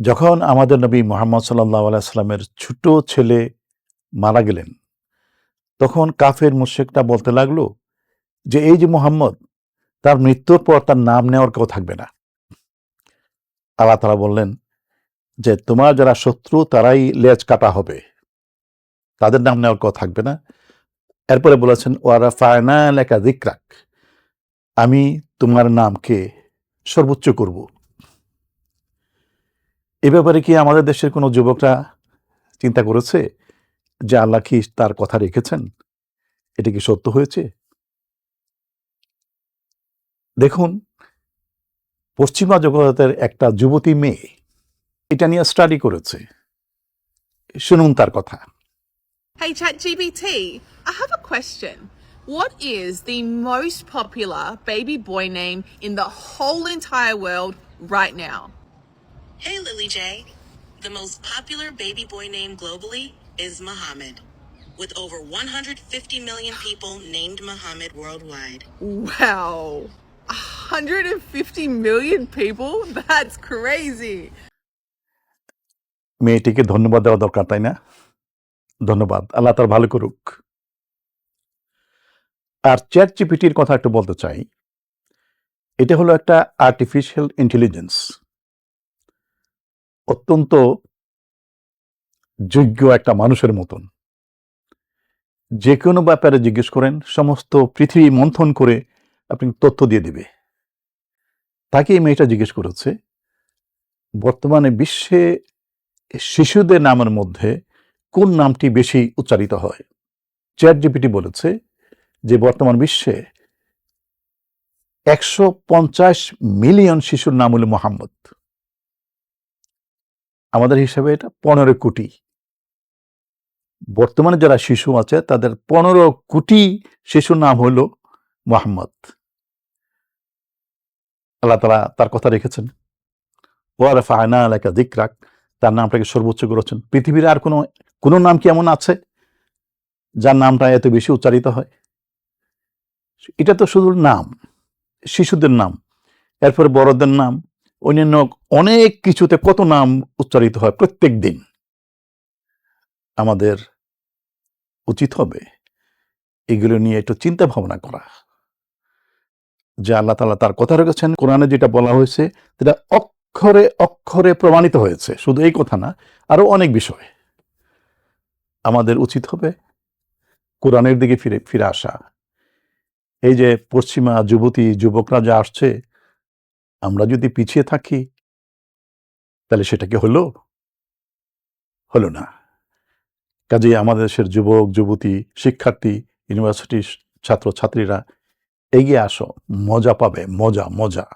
যখন আমাদের নবী মোহাম্মদ সাল্লাহ আলাইস্লামের ছোট ছেলে মারা গেলেন, তখন কাফের মুশেকটা বলতে লাগল যে, এই যে মোহাম্মদ, তার মৃত্যুর পর তার নাম নেওয়ার কেউ থাকবে না। আল্লাহ তারা বললেন যে, তোমার যারা শত্রু, তারাই লেজ কাটা হবে। তাদের নাম নেওয়ার কেউ থাকবে না। এরপরে বলেছেন ওয়ারা ফায়না লেখা দিকরাক আমি তোমার নামকে সর্বোচ্চ করব। এ ব্যাপারে কি আমাদের দেশের কোনো যুবকরা চিন্তা করেছে যে আল্লাহ কি তার কথা রেখেছেন এটা কি সত্য হয়েছে দেখুন পশ্চিমা জগতের একটা যুবতী মেয়ে এটা নিয়ে স্টাডি করেছে শুনুন তার কথা Hey ChatGPT, I have a question. What is the most popular baby boy name in the whole entire world right now? Hey, Lily J. The most popular baby boy name globally is Muhammad, with over 150 million people named Muhammad worldwide. Wow. 150 million people? That's crazy. মেয়েটিকে ধন্যবাদ দেওয়া দরকার তাই না ধন্যবাদ আল্লাহ তার ভালো করুক আর চ্যাট জিপিটির কথা একটু বলতে চাই এটা হলো একটা আর্টিফিশিয়াল ইন্টেলিজেন্স অত্যন্ত যোগ্য একটা মানুষের মতন। যে কোনো ব্যাপারে জিজ্ঞেস করেন, সমস্ত পৃথিবী মন্থন করে আপনি তথ্য দিয়ে দিবে। তাকে এই মেয়েটা জিজ্ঞেস করেছে, বর্তমানে বিশ্বে শিশুদের নামের মধ্যে কোন নামটি বেশি উচ্চারিত হয়? চ্যাট জিপিটি বলেছে যে বর্তমান বিশ্বে একশো পঞ্চাশ মিলিয়ন শিশুর নাম হলো মোহাম্মদ। আমাদের হিসাবে এটা পনেরো কোটি। বর্তমানে যারা শিশু আছে, তাদের পনেরো কোটি শিশুর নাম হলো মোহাম্মদ। আল্লাহ তালা তার কথা রেখেছেন। ওয়ার ফায়না এলাকা দিকরাক তার নামটাকে সর্বোচ্চ করেছেন। পৃথিবীর আর কোনো কোনো নাম কি এমন আছে যার নামটা এত বেশি উচ্চারিত হয়? এটা তো শুধু নাম, শিশুদের নাম। এরপরে বড়দের নাম অন্যান্য অনেক কিছুতে কত নাম উচ্চারিত হয় প্রত্যেক দিন। আমাদের উচিত হবে এগুলো নিয়ে একটু চিন্তা ভাবনা করা। যে আল্লাহ তালা তার কথা রেখেছেন, কোরআনে যেটা বলা হয়েছে, সেটা অক্ষরে অক্ষরে প্রমাণিত হয়েছে। শুধু এই কথা না আরও অনেক বিষয়। আমাদের উচিত হবে কোরআনের দিকে ফিরে ফিরে আসা। এই যে পশ্চিমা যুবতী, যুবকরা যা আসছে আমরা যদি পিছিয়ে থাকি, তাহলে সেটা কি হলো? হলো না। কাজেই আমাদের দেশের যুবক, যুবতী, শিক্ষার্থী, ইউনিভার্সিটির ছাত্র ছাত্রীরা এগিয়ে আসো। মজা পাবে। মজা মজা।